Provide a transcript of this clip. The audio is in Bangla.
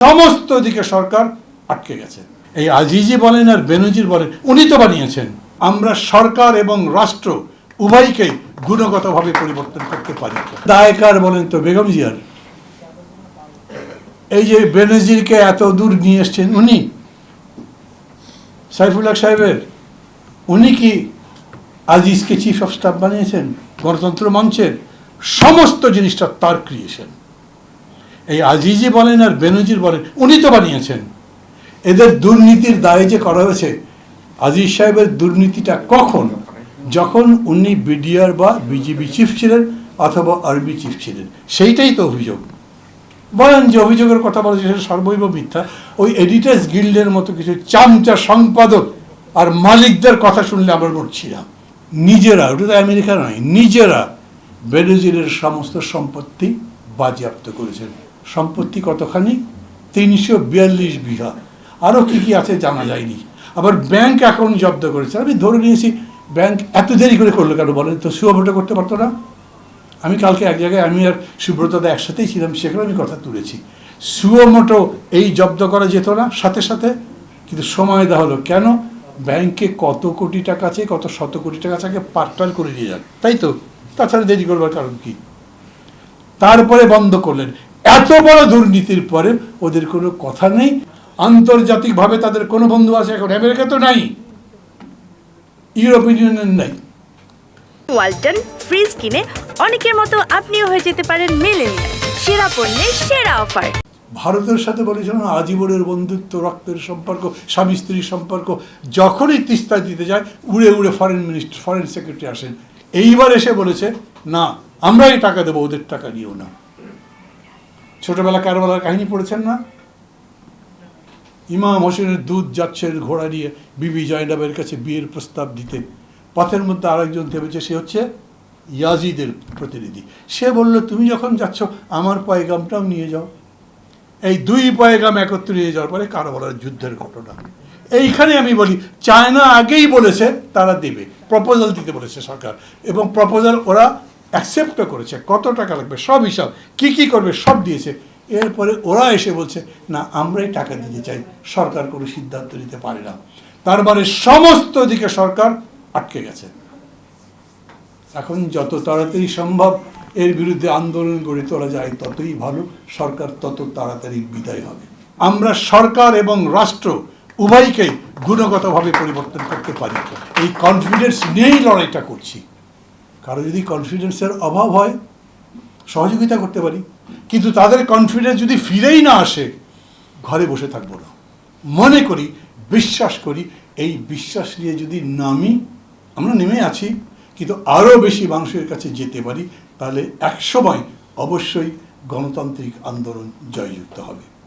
সমস্ত দিকে সরকার আটকে গেছে। এই আজিজি বলেন আর বেনজির বলেন, উনি তো বানিয়েছেন। আমরা সরকার এবং রাষ্ট্র উভয়কেই গুণগতভাবে পরিবর্তন করতে পারি। দায়কার বলেন তো বেগম জিয়ার। এই যে বেনজিরকে এত দূর নিয়ে এসছেন উনি সাইফুল্লাহ সাহেবের, উনি কি আজিজকে চিফ অফ স্টাফ বানিয়েছেন? গণতন্ত্র মঞ্চের সমস্ত জিনিসটা তার ক্রিয়েশন এই আজিজি বলেন আর বেনজির বলেন, উনি তো বানিয়েছেন। এদের দুর্নীতির দায়ে যে করা হয়েছে, আজিজ সাহেবের দুর্নীতিটা কখন? যখন উনি বিডিআর বা বিজিবি চিফ ছিলেন অথবা আরবি চিফ ছিলেন। সেইটাই তো অভিযোগ। বলেন যে অভিযোগের কথা বলা সেটা সর্বৈব মিথ্যা। ওই এডিটার্স গিল্ডের মতো কিছু চামচা সম্পাদক আর মালিকদের কথা শুনলে আমরা মরছিলাম নিজেরা, ওটা তো আমেরিকা নয়, নিজেরা বেনজিরের সমস্ত সম্পত্তি বাজেয়াপ্ত করেছেন। সম্পত্তি কতখানি? তিনশো বিয়াল্লিশ বিঘা। আরও কী কী আছে জানা যায়নি। আবার ব্যাংক অ্যাকাউন্ট জব্দ করেছে। আমি ধরে নিয়েছি ব্যাংক এত দেরি করে করল কেন বলেন তো? সুভোটা করতে পারতো না। আমি কালকে এক জায়গায়, আমি আর সুব্রতদা একসাথেই ছিলাম, সেখানে আমি কথা তুলেছি। সুয়োমোটো এই জব্দ করা যেত না, সাথে সাথে। কিন্তু সময় দেওয়া হলো। কেন? ব্যাংকে কত কোটি টাকা আছে কত শত কোটি টাকা আছে আগে পাট্টাল করে দিয়ে যান। তাই তো? তাছাড়া দেরি করবার কারণ কি? তারপরে বন্ধ করলেন। এত বড় দুর্নীতির পরে ওদের কোনো কথা নেই। আন্তর্জাতিকভাবে তাদের কোনো বন্ধু আছে এখন আমেরিকা তো নাই। ইউরোপিয়ান ইউনিয়ন নাই। ওয়ালটন ফ্রিজ কিনে অনেকের মতো আপনিও হয়ে যেতে পারেন মেলেনিয়া সেরা পণ্যের সেরা অফার। ভারতের সাথে বলেছিলাম আজীবনের বন্ধুত্ব রক্তের সম্পর্ক স্বামী স্ত্রীর সম্পর্ক যখনই তিস্তা দিতে যায় উড়ে উড়ে ফরেন মিনিস্টার ফরেন সেক্রেটারি আসেন। এইবার এসে বলেছে না আমরাই টাকা দেবো ওদের টাকা নিয়েও না। ছোটবেলা কারবেলার কাহিনী পড়েছেন না? ইমাম হোসেনের দুধ যাচ্ছে ঘোড়া নিয়ে বিবি জয়নাবের কাছে বিয়ের প্রস্তাব দিতে। পথের মধ্যে আরেকজন থেমেছে, সে হচ্ছে ইয়াজিদের প্রতিনিধি। সে বলল, তুমি যখন যাচ্ছ, আমার পয়গামটাও নিয়ে যাও। এই দুই পয়গাম একত্রে নিয়ে যাওয়ার পরে কারবালার যুদ্ধের ঘটনা। এইখানে আমি বলি, চায়না আগেই বলেছে, তারা দেবে। প্রপোজাল দিতে বলেছে সরকার। এবং প্রপোজাল ওরা অ্যাকসেপ্টও করেছে, কত টাকা লাগবে, সব হিসাব, কি কি করবে, সব দিয়েছে। এরপরে ওরা এসে বলছে, না, আমরাই টাকা দিতে চাই, সরকার কোনো সিদ্ধান্ত নিতে পারে না। তার মানে সমস্ত দিকে সরকার আটকে গেছে। এখন যত তাড়াতাড়ি সম্ভব এর বিরুদ্ধে আন্দোলন গড়ে তোলা যায়, ততই ভালো, সরকার তত তাড়াতাড়ি বিদায় হবে। আমরা সরকার এবং রাষ্ট্র উভয়কেই গুণগতভাবে পরিবর্তন করতে পারি। এই কনফিডেন্স নিয়েই লড়াইটা করছি। কারও যদি কনফিডেন্সের অভাব হয়, সহযোগিতা করতে পারি। কিন্তু তাদের কনফিডেন্স যদি ফিরেই না আসে, ঘরে বসে থাকব না। মনে করি, বিশ্বাস করি, এই বিশ্বাস নিয়ে যদি নামি, আমরা নেমে আছি, কিন্তু আরও বেশি মানুষের কাছে যেতে পারি, তাহলে একসময় অবশ্যই গণতান্ত্রিক আন্দোলন জয়যুক্ত হবে।